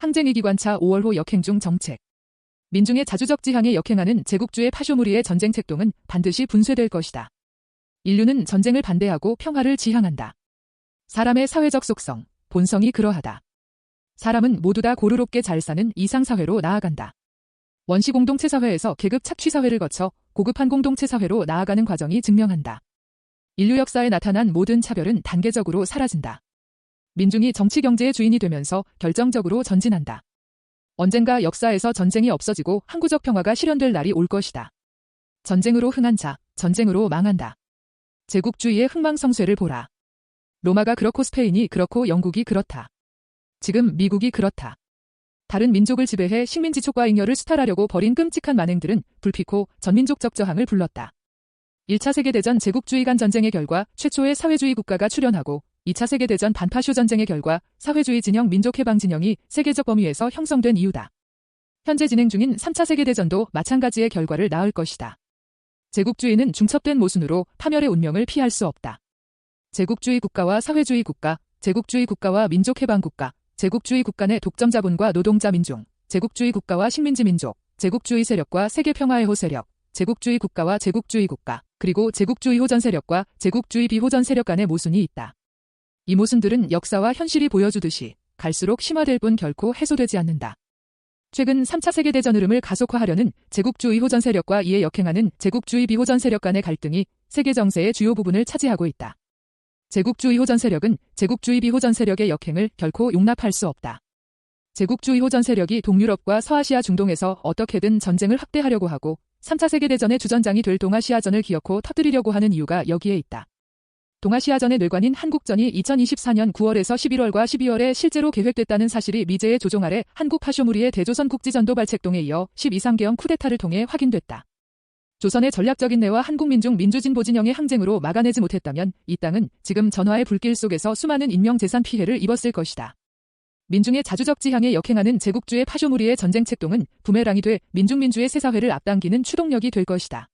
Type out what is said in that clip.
항쟁위 기관차 5월호 역행 중 정책. 민중의 자주적 지향에 역행하는 제국주의 파쇼무리의 전쟁 책동은 반드시 분쇄될 것이다. 인류는 전쟁을 반대하고 평화를 지향한다. 사람의 사회적 속성, 본성이 그러하다. 사람은 모두 다 고루롭게 잘 사는 이상사회로 나아간다. 원시 공동체 사회에서 계급 착취 사회를 거쳐 고급한 공동체 사회로 나아가는 과정이 증명한다. 인류 역사에 나타난 모든 차별은 단계적으로 사라진다. 민중이 정치 경제의 주인이 되면서 결정적으로 전진한다. 언젠가 역사에서 전쟁이 없어지고 항구적 평화가 실현될 날이 올 것이다. 전쟁으로 흥한 자, 전쟁으로 망한다. 제국주의의 흥망성쇠를 보라. 로마가 그렇고 스페인이 그렇고 영국이 그렇다. 지금 미국이 그렇다. 다른 민족을 지배해 식민지 촉과 잉여를 수탈하려고 벌인 끔찍한 만행들은 불피코 전민족 적 저항을 불렀다. 1차 세계대전 제국주의 간 전쟁의 결과 최초의 사회주의 국가가 출현하고 2차 세계대전 반파쇼 전쟁의 결과 사회주의 진영 민족해방 진영이 세계적 범위에서 형성된 이유다. 현재 진행 중인 3차 세계대전도 마찬가지의 결과를 낳을 것이다. 제국주의는 중첩된 모순으로 파멸의 운명을 피할 수 없다. 제국주의 국가와 사회주의 국가, 제국주의 국가와 민족해방 국가, 제국주의 국가 내 독점 자본과 노동자 민중, 제국주의 국가와 식민지 민족, 제국주의 세력과 세계 평화의 호 세력, 제국주의 국가와 제국주의 국가, 그리고 제국주의 호전 세력과 제국주의 비호전 세력 간의 모순이 있다. 이 모순들은 역사와 현실이 보여주듯이 갈수록 심화될 뿐 결코 해소되지 않는다. 최근 3차 세계대전 흐름을 가속화하려는 제국주의 호전 세력과 이에 역행하는 제국주의 비호전 세력 간의 갈등이 세계 정세의 주요 부분을 차지하고 있다. 제국주의 호전 세력은 제국주의 비호전 세력의 역행을 결코 용납할 수 없다. 제국주의 호전 세력이 동유럽과 서아시아 중동에서 어떻게든 전쟁을 확대하려고 하고 3차 세계대전의 주전장이 될 동아시아전을 기어코 터뜨리려고 하는 이유가 여기에 있다. 동아시아전의 뇌관인 한국전이 2024년 9월에서 11월과 12월에 실제로 계획됐다는 사실이 미제의 조종 아래 한국 파쇼무리의 대조선 국지전도 발책동에 이어 12상계형 쿠데타를 통해 확인됐다. 조선의 전략적인 내와 한국민중 민주진보 진영의 항쟁으로 막아내지 못했다면 이 땅은 지금 전화의 불길 속에서 수많은 인명재산 피해를 입었을 것이다. 민중의 자주적 지향에 역행하는 제국주의 파쇼무리의 전쟁 책동은 부메랑이 돼 민중민주의 새사회를 앞당기는 추동력이 될 것이다.